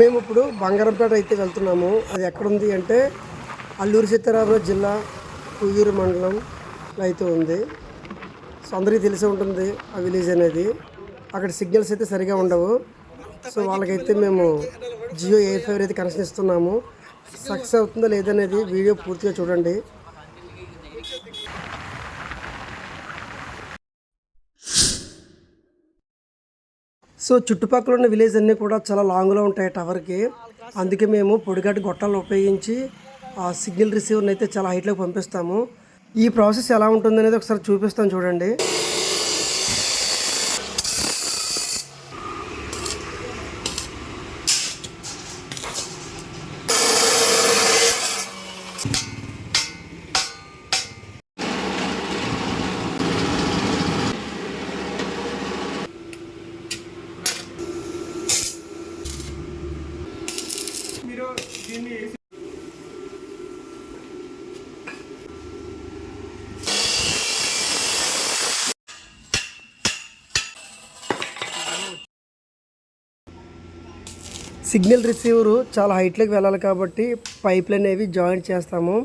మేము ఇప్పుడు బంగారంపేట అయితే వెళ్తున్నాము. అది ఎక్కడుంది అంటే అల్లూరు సీతారామరాజు జిల్లా కుయ్యూరు మండలం అయితే ఉంది. సో అందరికీ తెలిసి ఉంటుంది ఆ విలేజ్ అనేది. అక్కడ సిగ్నల్స్ అయితే సరిగా ఉండవు. సో వాళ్ళకైతే మేము జియో ఏ ఫైవర్ అయితే కనెక్షన్ ఇస్తున్నాము. సక్సెస్ అవుతుందో లేదనేది వీడియో పూర్తిగా చూడండి. సో చుట్టుపక్కల ఉన్న విలేజ్ అన్నీ కూడా చాలా లాంగ్లో ఉంటాయి టవర్కి. అందుకే మేము పొడిగట్టు గొట్టాలను ఉపయోగించి ఆ సిగ్నల్ రిసీవర్ని అయితే చాలా హైట్లోకి పంపిస్తాము. ఈ ప్రాసెస్ ఎలా ఉంటుంది అనేది ఒకసారి చూపిస్తాను చూడండి. సిగ్నల్ రిసీవరు చాలా హైట్లోకి వెళ్ళాలి కాబట్టి పైపులు అనేవి జాయింట్ చేస్తాము.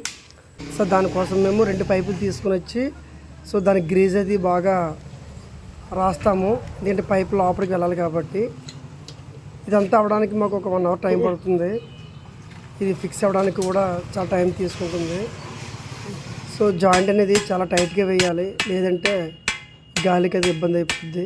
సో దానికోసం మేము రెండు పైపులు తీసుకుని వచ్చి సో దానికి గ్రీజ్ అది బాగా రాస్తాము. దీంట్లో పైపు లోపలికి వెళ్ళాలి కాబట్టి. ఇదంతా అవడానికి మాకు ఒక వన్ అవర్ టైం పడుతుంది. ఇది ఫిక్స్ అవ్వడానికి కూడా చాలా టైం తీసుకుంటుంది. సో జాయింట్ అనేది చాలా టైట్గా వేయాలి. లేదంటే గాలికి అది ఇబ్బంది అయిపోతుంది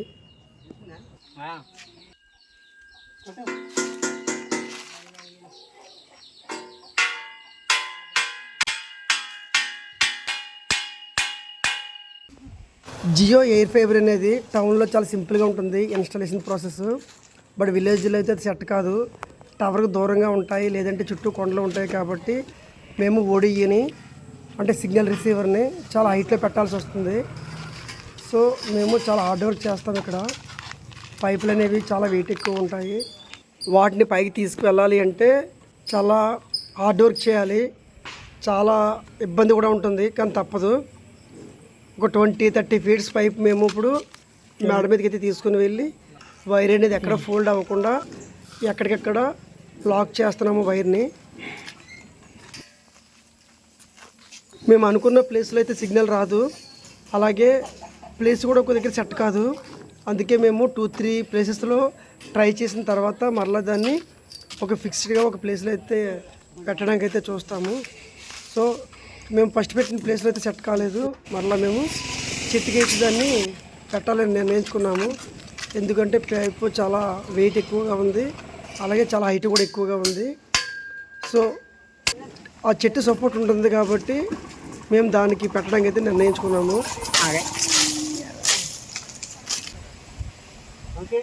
జియో ఎయిర్ ఫైబర్ అనేది టౌన్లో చాలా సింపుల్గా ఉంటుంది ఇన్స్టాలేషన్ ప్రాసెస్ బట్ విలేజ్లో అయితే అది సెట్ కాదు. టవర్కి దూరంగా ఉంటాయి లేదంటే చుట్టూ కొండలు ఉంటాయి కాబట్టి మేము ఓడిఈని అంటే సిగ్నల్ రిసీవర్ని చాలా హైట్లో పెట్టాల్సి వస్తుంది. సో మేము చాలా హార్డ్ వర్క్ చేస్తాం ఇక్కడ. పైపులు అనేవి చాలా వెయిట్ ఎక్కువ ఉంటాయి. వాటిని పైకి తీసుకువెళ్ళాలి అంటే చాలా హార్డ్ వర్క్ చేయాలి. చాలా ఇబ్బంది కూడా ఉంటుంది కానీ తప్పదు. ఒక ట్వంటీ థర్టీ ఫీట్స్ పైప్ మేము ఇప్పుడు మేడ మీదకి అయితే తీసుకుని వెళ్ళి వైర్ అనేది ఎక్కడ ఫోల్డ్ అవ్వకుండా ఎక్కడికెక్కడ లాక్ చేస్తున్నాము వైర్ని. మేము అనుకున్న ప్లేస్లో అయితే సిగ్నల్ రాదు. అలాగే ప్లేస్ కూడా ఒక దగ్గర సెట్ కాదు. అందుకే మేము టూ త్రీ ప్లేసెస్లో ట్రై చేసిన తర్వాత మరలా దాన్ని ఒక ఫిక్స్డ్గా ఒక ప్లేస్లో అయితే పెట్టడానికి అయితే చూస్తాము. సో మేము ఫస్ట్ పెట్టిన ప్లేస్లో అయితే సెట్ కాలేదు. మరలా మేము చెట్టుకేసి దాన్ని పెట్టాలని నిర్ణయించుకున్నాము. ఎందుకంటే పైపు చాలా వెయిట్ ఎక్కువగా ఉంది. అలాగే చాలా హైట్ కూడా ఎక్కువగా ఉంది. సో ఆ చెట్టు సపోర్ట్ ఉంటుంది కాబట్టి మేము దానికి పెట్టడానికి అయితే నిర్ణయించుకున్నాము ఓకే.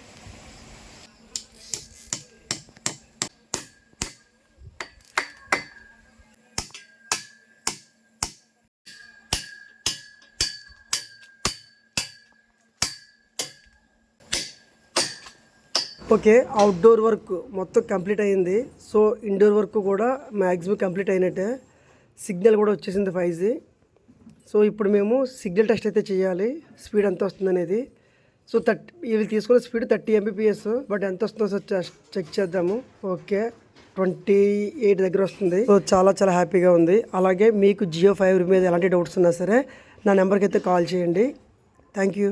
ఓకే అవుట్డోర్ వర్క్ మొత్తం కంప్లీట్ అయింది సో ఇండోర్ వర్క్ కూడా మ్యాక్సిమం కంప్లీట్ అయినట్టే. సిగ్నల్ కూడా వచ్చేసింది ఫైవ్ జీ సో ఇప్పుడు మేము సిగ్నల్ టెస్ట్ అయితే చేయాలి. స్పీడ్ ఎంత వస్తుంది అనేది. సో థర్టీ ఇవి తీసుకున్న స్పీడ్ థర్టీ ఎంబీపీఎస్ బట్ ఎంత వస్తుందో సార్ చెక్ చేద్దాము. ఓకే ట్వంటీ ఎయిట్ దగ్గర వస్తుంది. సో చాలా చాలా హ్యాపీగా ఉంది. అలాగే మీకు జియో ఫైవ్ మీద ఎలాంటి డౌట్స్ ఉన్నా సరే నా నెంబర్కి అయితే కాల్ చేయండి. Thank you